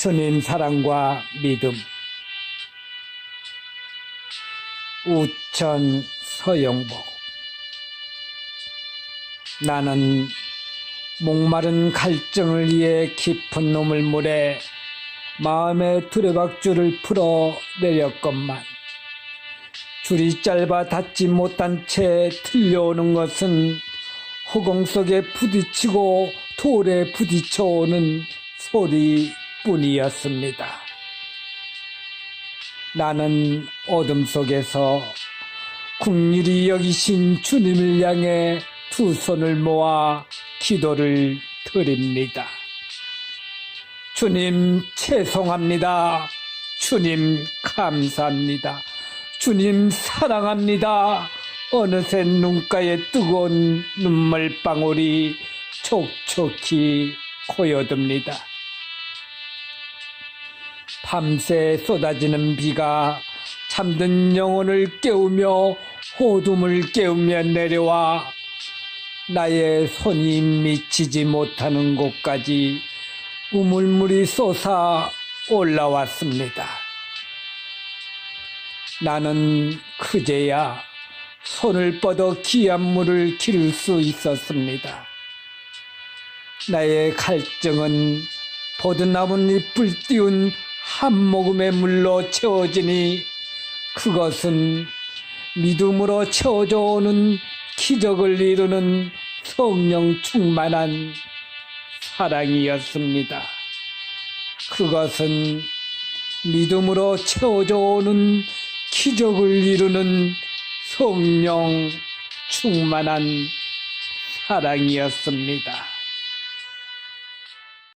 주님 사랑과 믿음. 우천 서영복. 나는 목마른 갈증을 위해 깊은 노물물에 마음의 두레박줄을 풀어 내렸건만 줄이 짧아 닿지 못한 채 틀려오는 것은 허공 속에 부딪히고 돌에 부딪혀오는 소리 뿐이었습니다. 나는 어둠 속에서 국률이 여기신 주님을 향해 두 손을 모아 기도를 드립니다. 주님 죄송합니다. 주님 감사합니다. 주님 사랑합니다. 어느새 눈가에 뜨거운 눈물방울이 촉촉히 고여듭니다. 밤새 쏟아지는 비가 잠든 영혼을 깨우며 호둠을 깨우며 내려와 나의 손이 미치지 못하는 곳까지 우물물이 솟아 올라왔습니다. 나는 그제야 손을 뻗어 귀한 물을 기를 수 있었습니다. 나의 갈증은 버드나뭇잎을 띄운 한 모금의 물로 채워지니 그것은 믿음으로 채워져 오는 기적을 이루는 성령 충만한 사랑이었습니다. 그것은 믿음으로 채워져 오는 기적을 이루는 성령 충만한 사랑이었습니다.